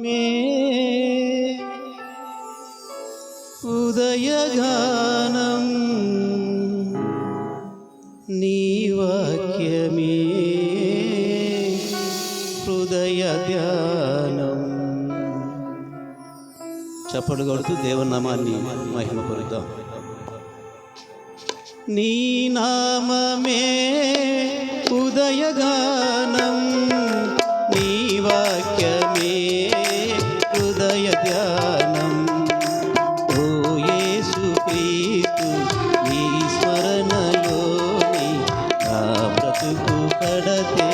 मे उदयगानं नीवाक्यमे హృదయధ్యానం చప్పడు కొడుతూ దేవనామాన్ని మహిమ పొందుతాం నీ నామమే ఉదయగా ధ్యానం ఓ యేసు క్రీస్తు నీ స్మరణలోని నా బ్రతుకు పడతే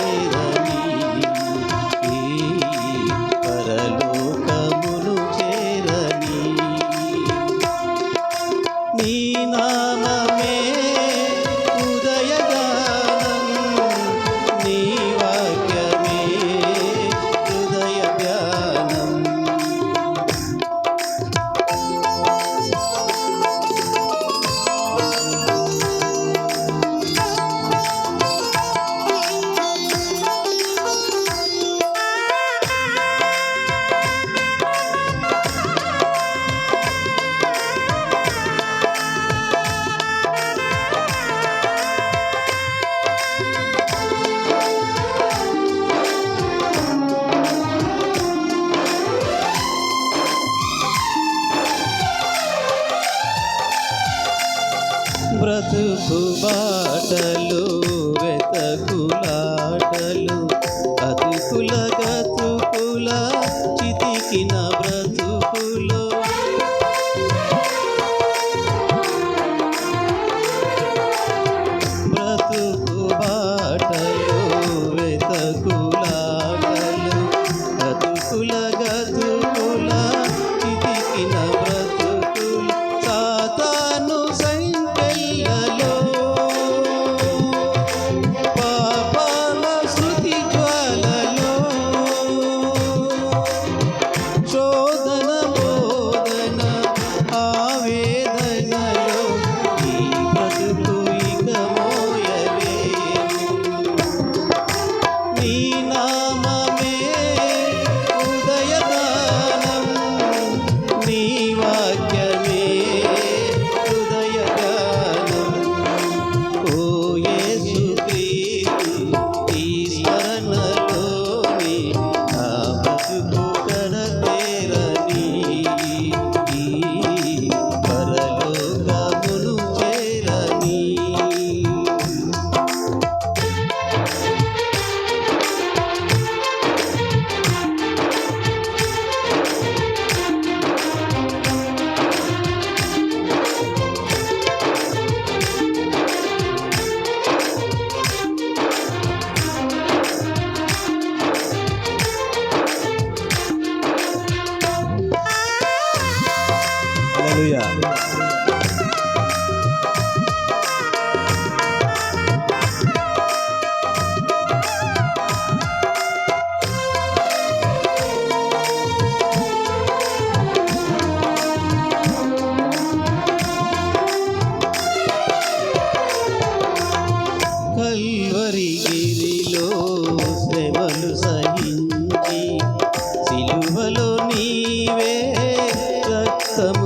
బాధలు వెతకులా. हालेलुया సహించి సిలువలో నీవే రక్తము